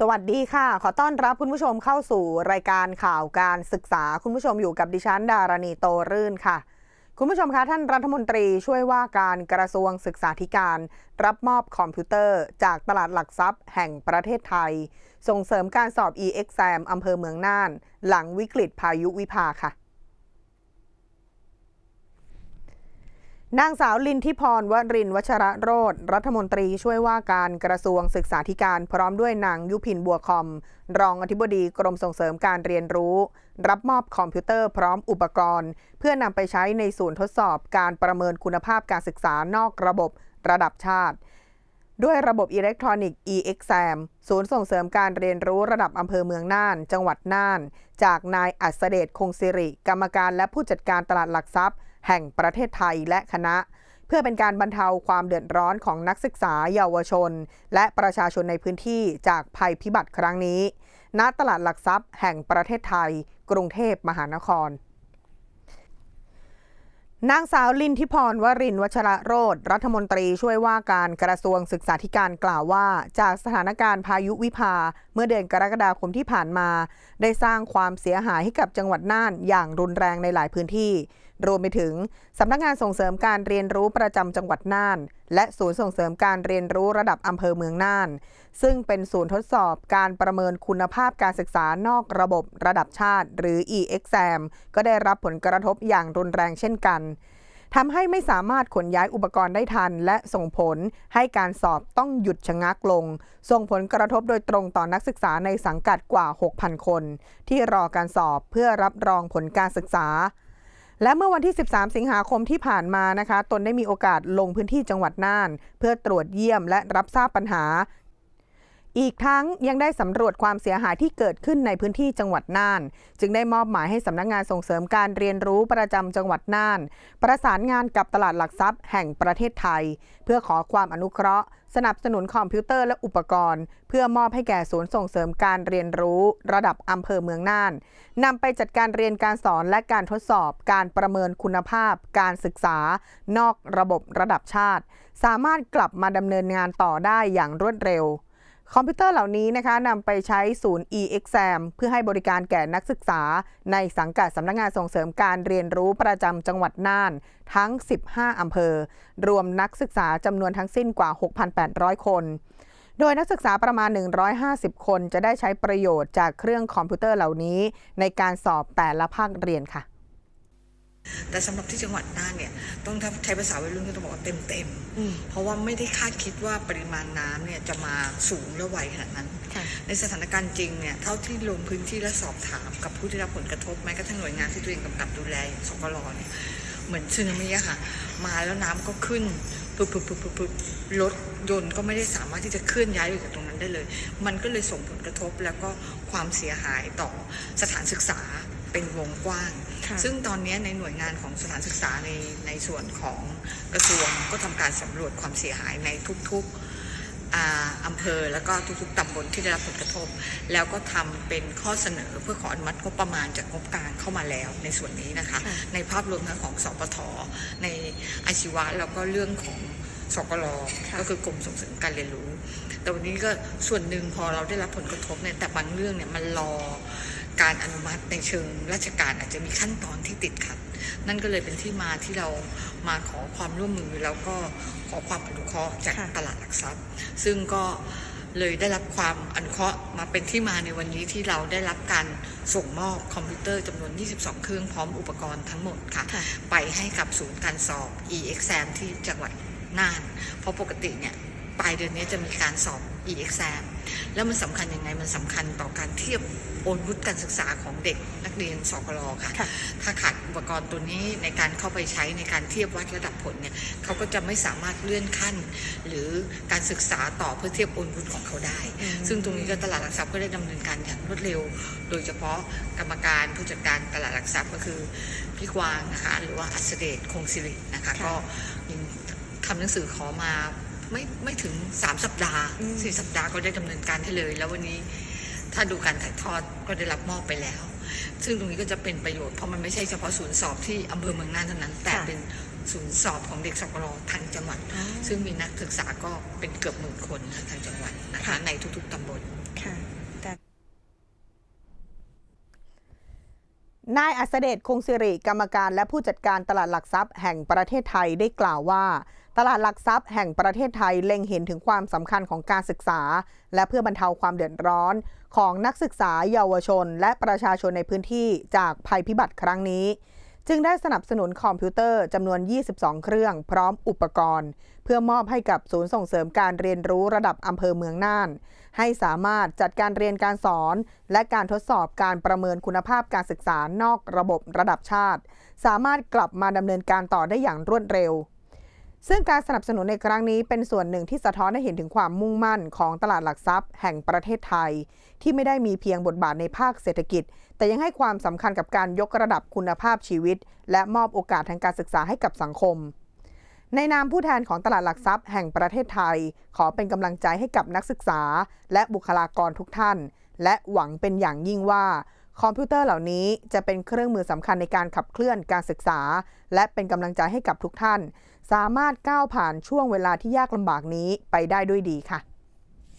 สวัสดีค่ะ ขอต้อนรับคุณผู้ชมเข้าสู่รายการข่าวการศึกษา คุณผู้ชมอยู่กับดิฉันดารณีโตรื่นค่ะ คุณผู้ชมคะท่านรัฐมนตรีช่วยว่าการกระทรวงศึกษาธิการ รับมอบคอมพิวเตอร์ จากตลาดหลักทรัพย์แห่งประเทศไทย ส่งเสริมการสอบ e-exam อำเภอเมืองน่าน หลังวิกฤตพายุวิภาค่ะ นางสาวลินทิพรวรินวัชระโรธรัฐมนตรีช่วยว่าการกระทรวงศึกษาธิการพร้อมด้วยนางยุพินบัวคอม รองอธิบดีกรมส่งเสริมการเรียนรู้ รับมอบคอมพิวเตอร์พร้อมอุปกรณ์ เพื่อนำไปใช้ในศูนย์ทดสอบการประเมินคุณภาพการศึกษานอกระบบระดับชาติ ด้วยระบบอิเล็กทรอนิกส์ e-exam ศูนย์ส่งเสริมการเรียนรู้ระดับอำเภอเมืองน่าน จังหวัดน่าน จากนายอัศเดชคงสิริ กรรมการและผู้จัดการตลาดหลักทรัพย์ แห่งประเทศไทยและคณะ เพื่อเป็นการบรรเทาความเดือดร้อนของนักศึกษาเยาวชน และประชาชนในพื้นที่จากภัยพิบัติครั้งนี้ ณตลาดหลักทรัพย์ แห่งประเทศไทย กรุงเทพมหานครนางสาวลินทิพรวรินวัชระโรธรัฐมนตรีช่วยว่าการกระทรวงศึกษาธิการกล่าวว่า จากสถานการณ์พายุวิภา เมื่อเดือนกรกฎาคมที่ผ่านมา ได้สร้างความเสียหายให้กับจังหวัดน่านอย่างรุนแรงในหลายพื้นที่ รวมไปถึงสำนักงานส่งเสริมการเรียนรู้ประจำจังหวัดน่าน และศูนย์ส่งเสริมการเรียนรู้ระดับอำเภอเมืองน่าน ซึ่งเป็นศูนย์ทดสอบการประเมินคุณภาพการศึกษานอกระบบระดับชาติ หรือ e-exam ก็ได้รับผลกระทบอย่างรุนแรงเช่นกันทำให้ไม่สามารถขนย้ายอุปกรณ์ได้ทัน และส่งผลให้การสอบต้องหยุดชะงักลง ส่งผลกระทบโดยตรงต่อนักศึกษาในสังกัดกว่า 6,000 คน ที่รอการสอบเพื่อรับรองผลการศึกษา และเมื่อวันที่ 13 สิงหาคมที่ผ่านมานะคะ ตนได้มีโอกาสลงพื้นที่จังหวัดน่าน เพื่อตรวจเยี่ยมและรับทราบปัญหา อีกทั้งยังได้สำรวจความเสียหายที่เกิดขึ้นในพื้นที่จังหวัดน่าน จึงได้มอบหมายให้สำนักงงานส่งเสริมการเรียนรู้ประจำจังหวัดน่าน ประสานงานกับตลาดหลักทรัพย์แห่งประเทศไทย เพื่อขอความอนุเคราะห์ สนับสนุนคอมพิวเตอร์และอุปกรณ์ เพื่อมอบให้แก่ศูนย์ส่งเสริมการเรียนรู้ ระดับอำเภอเมืองน่านนำไปจัดการเรียนการสอนและการทดสอบ การประเมินคุณภาพ การศึกษา นอกระบบระดับชาติ สามารถกลับมาดำเนินงานต่อได้อย่างรวดเร็ว คอมพิวเตอร์เหล่านี้นะคะนำไปใช้ศูนย์ e-exam เพื่อให้บริการแก่นักศึกษา ในสังกัดสำนักงานส่งเสริมการเรียนรู้ประจำจังหวัดน่านทั้ง 15 อำเภอ รวมนักศึกษาจำนวนทั้งสิ้นกว่า 6,800 คน โดยนักศึกษาประมาณ 150 คนจะได้ใช้ประโยชน์จากเครื่องคอมพิวเตอร์เหล่านี้ ในการสอบแต่ละภาคเรียนค่ะ แต่สำหรับที่จังหวัดน่านเนี่ยต้องใช้ภาษาวัยรุ่นก็ต้องบอกว่าเต็มเต็มๆอืมเพราะว่าไม่ได้คาดคิดว่าปริมาณน้ำเนี่ยจะมาสูงและไวขนาดนั้นค่ะในสถานการณ์จริงเนี่ยเท่าที่ลงพื้นที่และสอบถามกับผู้ที่รับผลกระทบแม้กระทั่งหน่วยงานที่ตัวเองกำกับดูแลอย่างสกลเนี่ยเหมือนซึนามิอะค่ะ มาแล้วน้ำก็ขึ้นปุ๊บปุ๊บปุ๊บปุ๊บปุ๊บรถยนต์ก็ไม่ได้สามารถที่จะเคลื่อนย้ายอยู่จากตรง นั้นได้เลย มันก็เลยส่งผลกระทบแล้วก็ความเสียหายต่อสถานศึกษาเป็นวงกว้างค่ะซึ่งตอนนี้ในหน่วยงานของสถานศึกษาในในส่วนของกระทรวงก็ทำการสำรวจความเสียหายในทุกๆอ่าอำเภอแล้วก็ทุกๆตำบลที่ได้รับผลกระทบ แล้วก็ทำเป็นข้อเสนอเพื่อขออนุมัติงบประมาณจากงบกลางเข้ามาแล้วในส่วนนี้นะคะค่ะในภาพรวมทั้งของสปทในอาชีวะแล้วก็เรื่องของ สกลก็คือกรมส่งเสริมการเรียนรู้ แต่วันนี้ก็ส่วนหนึ่งพอเราได้รับผลกระทบเนี่ยแต่บางเรื่องเนี่ยมันรอการอนุมัติในเชิงราชการอาจจะมีขั้นตอนที่ติดขัด นั่นก็เลยเป็นที่มาที่เรามาขอความร่วมมือแล้วก็ขอความอนุเคราะห์จากค่ะตลาดหลักทรัพย์ ซึ่งก็เลยได้รับความอนุเคราะห์มาเป็นที่มาในวันนี้ที่เราได้รับการส่งมอบคอมพิวเตอร์จำนวน 22 เครื่องพร้อมอุปกรณ์ทั้งหมดค่ะค่ะไปให้กับศูนย์การสอบ e-exam ที่จังหวัด น่าน เพราะปกติเนี่ยปลายเดือนนี้จะมีการสอบ e-exam แล้วมันสำคัญยังไง มันสำคัญต่อการเทียบโอนวุฒิการศึกษาของเด็กนักเรียนสกลค่ะค่ะ ถ้าขาดอุปกรณ์ตัวนี้ในการเข้าไปใช้ในการเทียบวัดระดับผลเนี่ยเขาก็จะไม่สามารถเลื่อนขั้น หรือการศึกษาต่อเพื่อเทียบโอนวุฒิของเขาได้อืมซึ่งตรงนี้ก็ตลาดหลักทรัพย์ก็ได้ดำเนินการอย่างรวดเร็ว โดยเฉพาะกรรมการผู้จัดการตลาดหลักทรัพย์ก็คือพี่กวางนะคะหรือว่าอัศเดชคงศิรินะคะค่ะก็มี ทำหนังสือขอมาไม่ไม่ถึง3สัปดาห์อืมสี่สัปดาห์ก็ได้ดำเนินการให้เลย แล้ววันนี้ถ้าดูการถ่ายทอดก็ได้รับมอบไปแล้ว ซึ่งตรงนี้ก็จะเป็นประโยชน์เพราะมันไม่ใช่เฉพาะศูนย์สอบที่อำเภอเมืองน่านเท่านั้น แต่ค่ะเป็นศูนย์สอบของเด็กสกลทั้งจังหวัดอ๋อซึ่งมีนักศึกษาก็เป็นเกือบหมื่นคนนะคะทางจังหวัดนะคะค่ะในทุกๆตำบลค่ะแต่ นายอัศเดชคงสิริกรรมการและผู้จัดการตลาดหลักทรัพย์แห่งประเทศไทยได้กล่าวว่า ตลาดหลักทรัพย์แห่งประเทศไทยเล็งเห็นถึงความสำคัญของการศึกษา และเพื่อบรรเทาความเดือดร้อน ของนักศึกษาเยาวชน และประชาชนในพื้นที่จากภัยพิบัติครั้งนี้ จึงได้สนับสนุนคอมพิวเตอร์จำนวน 22 เครื่องพร้อมอุปกรณ์ เพื่อมอบให้กับศูนย์ส่งเสริมการเรียนรู้ระดับอำเภอเมืองน่าน ให้สามารถจัดการเรียนการสอน และการทดสอบการประเมินคุณภาพการศึกษานอกระบบระดับชาติ สามารถกลับมาดำเนินการต่อได้อย่างรวดเร็ว ซึ่งการสนับสนุนในครั้งนี้เป็นส่วนหนึ่งที่สะท้อนให้เห็นถึงความมุ่งมั่นของตลาดหลักทรัพย์ แห่งประเทศไทย ที่ไม่ได้มีเพียงบทบาทในภาคเศรษฐกิจ แต่ยังให้ความสำคัญกับการยกระดับคุณภาพชีวิต และมอบโอกาสทางการศึกษาให้กับสังคม ในนามผู้แทนของตลาดหลักทรัพย์แห่งประเทศไทย ขอเป็นกำลังใจให้กับนักศึกษา และบุคลากรทุกท่าน และหวังเป็นอย่างยิ่งว่าคอมพิวเตอร์เหล่านี้จะเป็นเครื่องมือสำคัญในการขับเคลื่อนการศึกษา และเป็นกำลังใจให้กับทุกท่าน สามารถก้าวผ่านช่วงเวลาที่ยากลำบากนี้ไปได้ด้วยดีค่ะ